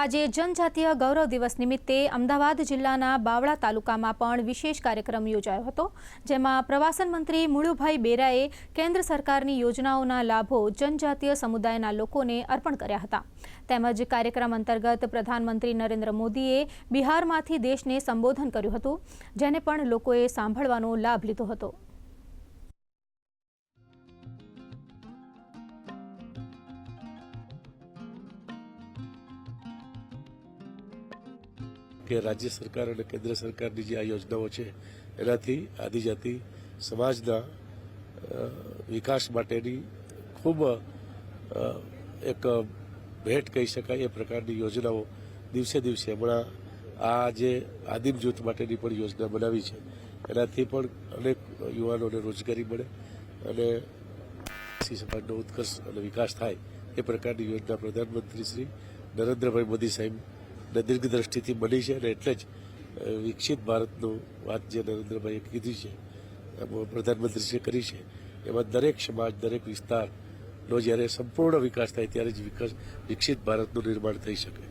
આજે જનજાતીય ગૌરવ દિવસ નિમિત્તે અમદાવાદ જિલ્લાના બાવળા તાલુકામાં પણ વિશેષ કાર્યક્રમ યોજાયો હતો, જેમાં પ્રવાસન મંત્રી મુળુભાઈ બેરાએ કેન્દ્ર સરકારની યોજનાઓના લાભો જનજાતીય સમુદાયના લોકોને અર્પણ કર્યા હતા. તેમજ કાર્યક્રમ અંતર્ગત પ્રધાનમંત્રી નરેન્દ્ર મોદીએ બિહારમાંથી દેશને સંબોધન કર્યું હતું, જેને પણ લોકોએ સાંભળવાનો લાભ લીધો હતો. કે રાજ્ય સરકાર અને કેન્દ્ર સરકારની જે આ યોજનાઓ છે, એનાથી આદિજાતિ સમાજના વિકાસ માટેની ખૂબ એક ભેટ કહી શકાય એ પ્રકારની યોજનાઓ દિવસે દિવસે હમણાં આ જે આદિમ જૂથ માટેની પણ યોજના બનાવી છે. એનાથી પણ અનેક યુવાનોને રોજગારી મળે અને સમાજનો ઉત્કર્ષ અને વિકાસ થાય એ પ્રકારની યોજના પ્રધાનમંત્રી શ્રી નરેન્દ્રભાઈ મોદી સાહેબ દીર્ઘ દ્રષ્ટિથી બની છે અને એટલે જ વિકસિત ભારતનું વાત જે નરેન્દ્રભાઈએ કીધી છે પ્રધાનમંત્રીશ્રીએ કરી છે, એમાં દરેક સમાજ, દરેક વિસ્તારનો જ્યારે સંપૂર્ણ વિકાસ થાય ત્યારે જ વિકાસ, વિકસિત ભારતનું નિર્માણ થઈ શકે.